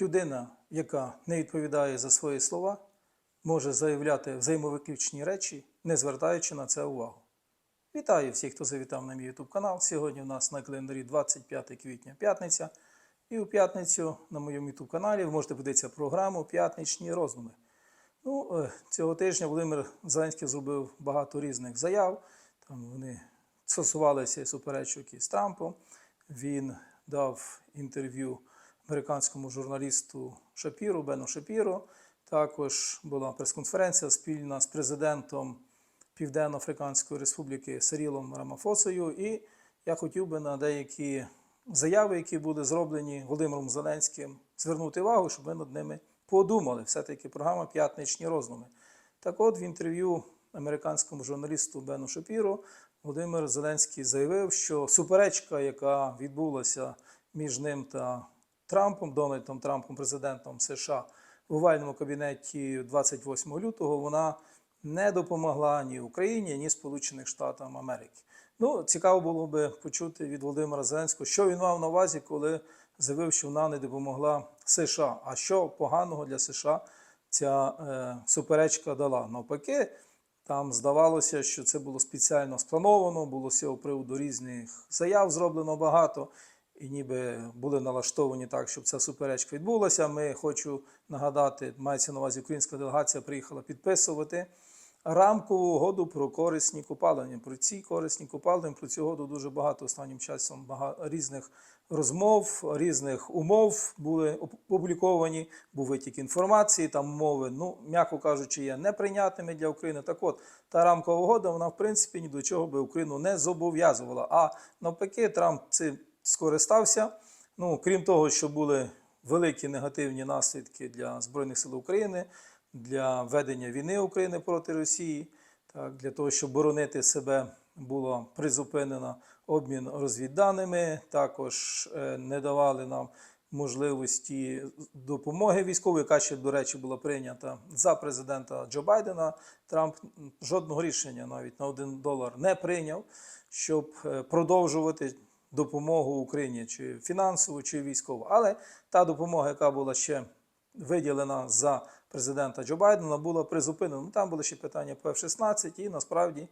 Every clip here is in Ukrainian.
людина, яка не відповідає за свої слова, може заявляти взаємовиключні речі, не звертаючи на це увагу. Вітаю всіх, хто завітав на мій YouTube канал. Сьогодні у нас на календарі 25 квітня п'ятниця. І у п'ятницю на моєму YouTube каналі ви можете подивитися програму П'ятничні роздуми. Ну, е, цього тижня Володимир Зеленський зробив багато різних заяв. Там вони стосувалися суперечок із Трампом. Він дав інтерв'ю американському журналісту Шапіру, Бену Шапіро. Також була прес-конференція спільна з президентом Південно-Африканської Республіки Сирілом Рамафосою. І я хотів би на деякі заяви, які були зроблені Володимиром Зеленським, звернути увагу, щоб ми над ними подумали. Все-таки програма П'ятничні роздуми. Так от в інтерв'ю американському журналісту Бену Шапіро Володимир Зеленський заявив, що суперечка, яка відбулася між ним та Трампом, Дональдом Трампом, президентом США в овальному кабінеті 28 лютого, вона не допомогла ні Україні, ні Сполучених Штатам Америки. Ну, цікаво було би почути від Володимира Зеленського, що він мав на увазі, коли заявив, що вона не допомогла США. А що поганого для США ця е, суперечка дала? Навпаки, там здавалося, що це було спеціально сплановано, було з цього приводу різних заяв зроблено багато, і ніби були налаштовані так, щоб ця суперечка відбулася. Ми хочу нагадати, мається на увазі українська делегація приїхала підписувати рамкову угоду про корисні копалення. Про ці корисні копалення, про цю угоду дуже багато останнім часом багато різних розмов, різних умов були опубліковані, був витік інформації, там умови, ну, м'яко кажучи, є неприйнятними для України. Так от, та рамкова угода, вона, в принципі, ні до чого би Україну не зобов'язувала. А навпаки, Трамп цим скористався. Ну, крім того, що були великі негативні наслідки для Збройних сил України, для ведення війни України проти Росії, так, для того, щоб боронити себе, було призупинено обмін розвідданими, також е, не давали нам можливості допомоги військової, яка ще, до речі, була прийнята за президента Джо Байдена. Трамп жодного рішення навіть на один долар не прийняв, щоб е, продовжувати допомогу Україні чи фінансову, чи військову. Але та допомога, яка була ще виділена за президента Джо Байдена, була призупинена. Ну, Там були ще питання по F-16, і насправді,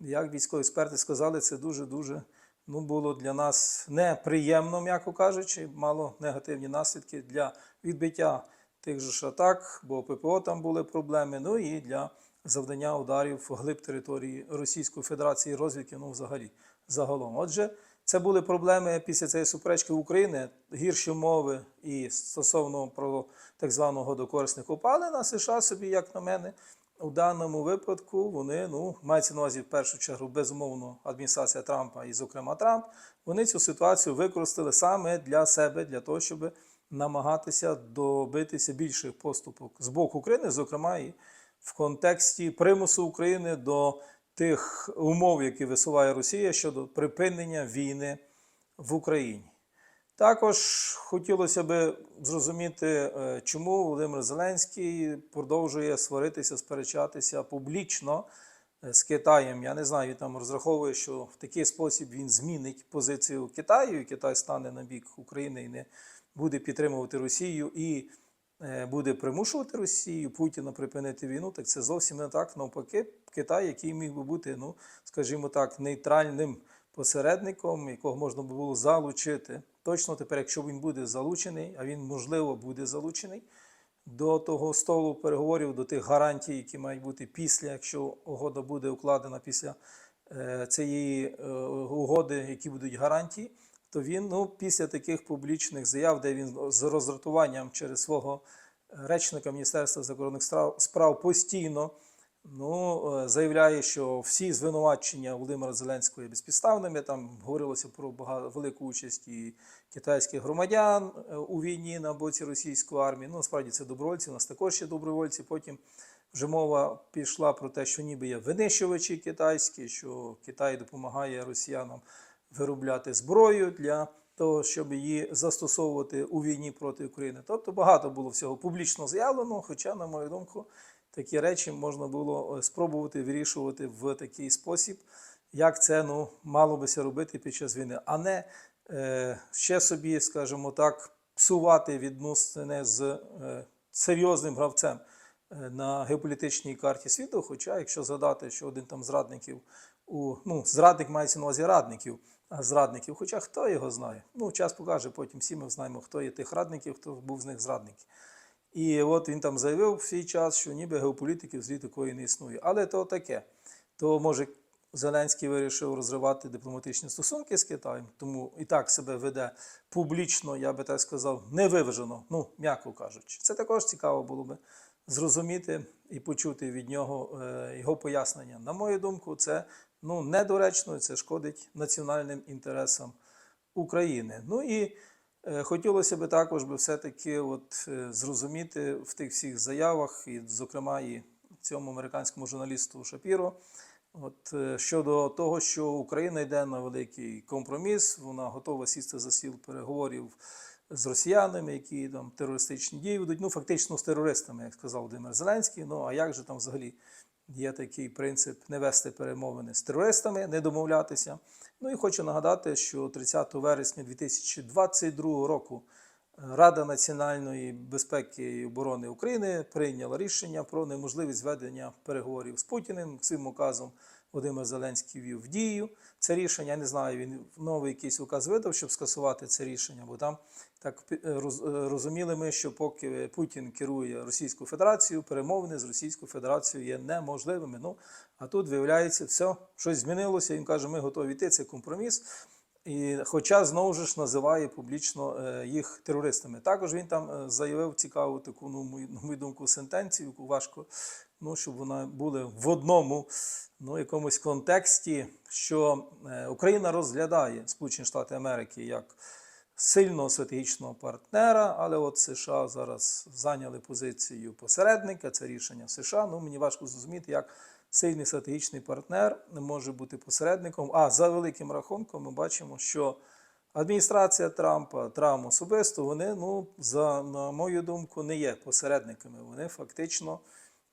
як військові експерти сказали, це дуже-дуже ну, було для нас неприємно, м'яко кажучи, мало негативні наслідки для відбиття тих же ж атак, бо ППО там були проблеми, ну і для завдання ударів в глиб території Російської Федерації розвідки, ну взагалі загалом. Отже, це були проблеми після цієї суперечки України, гірші умови і стосовно про так званого докорисних копалин, а США собі, як на мене, у даному випадку вони ну мається на увазі в першу чергу безумовно адміністрація Трампа і, зокрема, Трамп. Вони цю ситуацію використали саме для себе, для того, щоб намагатися добитися більших поступок з боку України, зокрема і в контексті примусу України до тих умов, які висуває Росія щодо припинення війни в Україні. Також хотілося би зрозуміти, е, чому Володимир Зеленський продовжує сваритися, сперечатися публічно е, з Китаєм. Я не знаю, там розраховує, що в такий спосіб він змінить позицію Китаю, і Китай стане на бік України і не буде підтримувати Росію і буде примушувати Росію Путіна припинити війну. Так це зовсім не так. Навпаки, Китай, який міг би бути, ну скажімо так, нейтральним посередником, якого можна було залучити. Точно тепер, якщо він буде залучений, а він можливо буде залучений до того столу переговорів, до тих гарантій, які мають бути після, якщо угода буде укладена після е, цієї е, угоди, які будуть гарантії, то він ну, після таких публічних заяв, де він з роздратуванням через свого речника Міністерства закордонних справ- постійно ну, е, заявляє, що всі звинувачення Володимира Зеленського є безпідставними. Там говорилося про велику участь і китайських громадян е, у війні на боці російської армії. Ну, насправді це добровольці, у нас також є добровольці. Потім вже мова пішла про те, що ніби є винищувачі китайські, що Китай допомагає росіянам виробляти зброю для того, щоб її застосовувати у війні проти України. Тобто багато було всього публічно заявлено, хоча, на мою думку, такі речі можна було е, спробувати вирішувати в такий спосіб, як це ну, мало бися робити під час війни, а не е, ще собі, скажімо так, псувати відносини з е, серйозним гравцем е, на геополітичній карті світу. Хоча, якщо згадати, що один там зрадників у ну, зрадник мається на увазі радників, зрадників, хоча хто його знає. Ну, час покаже, потім всі ми знаємо, хто є тих радників, хто був з них зрадники. І от він там заявив в свій час, що ніби геополітики в такої не існує. Але то таке. То може Зеленський вирішив розривати дипломатичні стосунки з Китаєм, тому і так себе веде публічно, я би так сказав, невиважено, ну, м'яко кажучи. Це також цікаво було би зрозуміти і почути від нього е, його пояснення. На мою думку, це ну, недоречно, це шкодить національним інтересам України. Ну і Е, Хотілося б також би все-таки от, е, зрозуміти в тих всіх заявах, і, зокрема, і цьому американському журналісту Шапіро, от, е, щодо того, що Україна йде на великий компроміс, вона готова сісти за сіл переговорів з росіянами, які там терористичні дії ведуть. Ну, фактично з терористами, як сказав Володимир Зеленський. Ну а як же там взагалі є такий принцип не вести перемовини з терористами, не домовлятися. Ну і хочу нагадати, що 30 вересня 2022 року е, Рада національної безпеки і оборони України прийняла рішення про неможливість ведення переговорів з Путіним. Цим указом Володимир Зеленський ввів в дію це рішення. Я не знаю, він новий якийсь указ видав, щоб скасувати це рішення, бо там так е, е, розуміли ми, що поки Путін керує Російською Федерацією, перемовини з Російською Федерацією є неможливими. Ну а тут виявляється, все щось змінилося. Він каже, ми готові йти. Це компроміс. І хоча знову ж називає публічно е, їх терористами. Також він там заявив цікаву таку, ну, на мою думку, сентенцію, яку важко, ну, щоб вона була в одному ну, якомусь контексті, що Україна розглядає Сполучені Штати Америки як сильного стратегічного партнера, але от США зараз зайняли позицію посередника, це рішення США. Ну, мені важко зрозуміти, як сильний стратегічний партнер не може бути посередником. А за великим рахунком ми бачимо, що адміністрація Трампа, Трамп особисто, вони, ну, за, на мою думку, не є посередниками. Вони фактично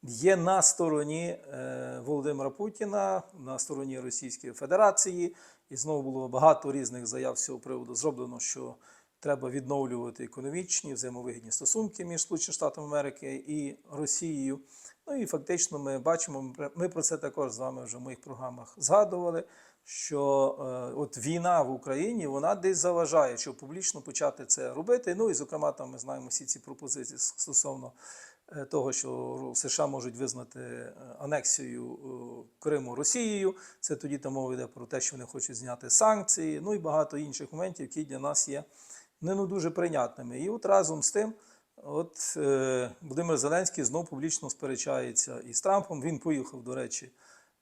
є на стороні е, Володимира Путіна, на стороні Російської Федерації. І знову було багато різних заяв з цього приводу зроблено, що треба відновлювати економічні взаємовигідні стосунки між Сполученими Штатами Америки і Росією. Ну і фактично ми бачимо, ми про- це також з вами вже в моїх програмах згадували. Що е, от війна в Україні вона десь заважає, щоб публічно почати це робити. Ну і зокрема, там ми знаємо всі ці пропозиції стосовно того, що США можуть визнати е, анексію е, Криму Росією. Це тоді там мова йде про те, що вони хочуть зняти санкції, ну і багато інших моментів, які для нас є не ну, дуже прийнятними. І от разом з тим, от е, Володимир Зеленський знов публічно сперечається із Трампом. Він поїхав, до речі, е,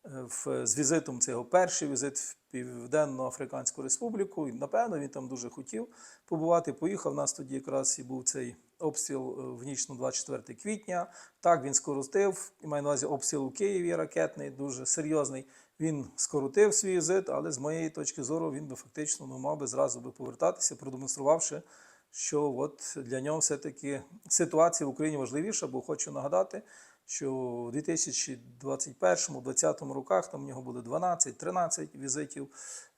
в, з візитом. Це його перший візит в Південно-Африканську Республіку. І, напевно, він там дуже хотів побувати. Поїхав. У нас тоді якраз і був цей обстріл е, в ніч на 24 квітня. Так, він скоротив, і маю на увазі обстріл у Києві ракетний, дуже серйозний. Він скоротив свій візит, але з моєї точки зору він би фактично ну, мав би зразу би повертатися, продемонструвавши, що от для нього все-таки ситуація в Україні важливіша, бо хочу нагадати, що у 2021-2020 роках там в нього було 12-13 візитів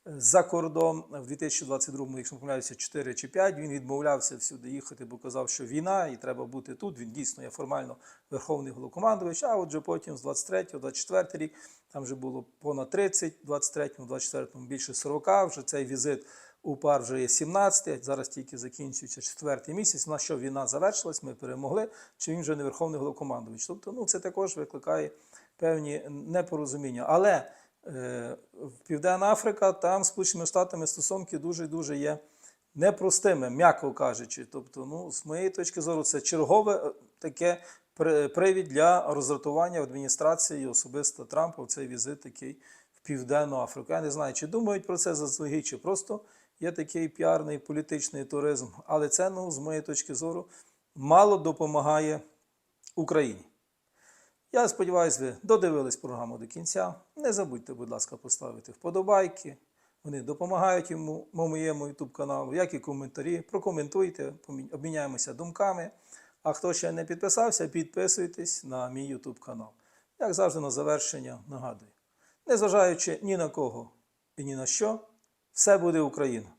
е, за кордон. В 2022, якщо не помиляюся, 4 чи 5. Він відмовлявся всюди їхати, бо казав, що війна і треба бути тут. Він дійсно є формально верховний головнокомандувач. А отже, потім з 23-24 рік там вже було понад 30, 23-му, 24-му більше 40. Вже цей візит у пар вже є 17, зараз тільки закінчується четвертий місяць. На що війна завершилась, ми перемогли, чи він вже не верховний головнокомандувач. Тобто, ну це також викликає певні непорозуміння. Але е, Південна Африка, там з Сполученими Штатами стосунки дуже дуже є непростими, м'яко кажучи. Тобто, ну, з моєї точки зору, це чергове е, таке при- привід для роздратування адміністрації особисто Трампа в цей візит такий в Південну Африку. Я не знаю, чи думають про це заздалегідь, чи просто є такий піарний політичний туризм. Але це, ну, з моєї точки зору, мало допомагає Україні. Я сподіваюся, ви додивились програму до кінця. Не забудьте, будь ласка, поставити вподобайки. Вони допомагають йому моєму YouTube каналу, як і коментарі. Прокоментуйте, обміняємося думками. А хто ще не підписався, підписуйтесь на мій YouTube канал. Як завжди, на завершення нагадую: незважаючи ні на кого і ні на що, все буде Україна.